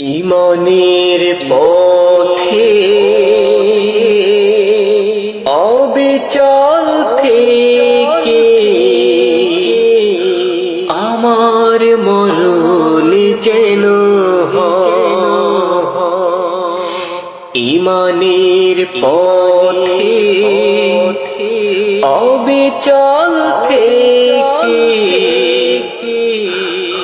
ইমনের পথে অবিচল থেকে আমার মরণ যেন ইমানের পথে অবিচল থেকে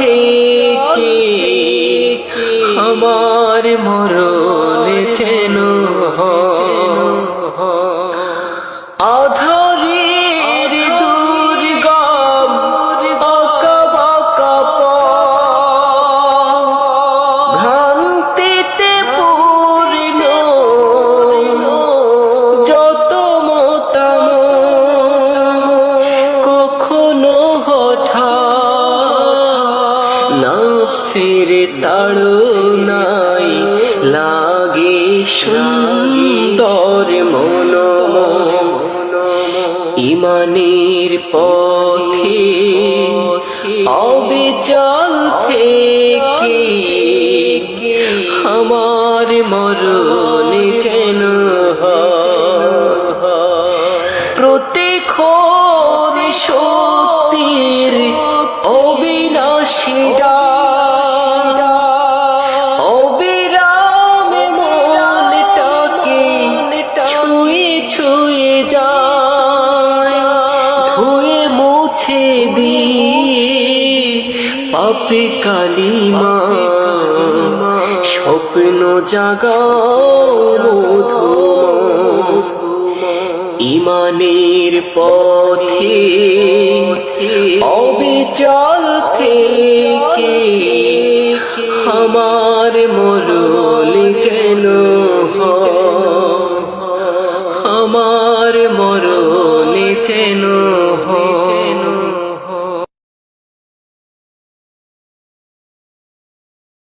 থেকে আমার মরণ নফসের তাড়নাই লাগে সুন্দর মন ইমানের পথে অবিচল থেকে আমার মরণ। ছুঁয়ে যায় ধুয়ে মুছে দিয়ে পাপে কালিমা স্বপ্ন জাগাও ইমানের পথে অবিচল থেকে আমার মরল যেন তোমার মরো নিচে নো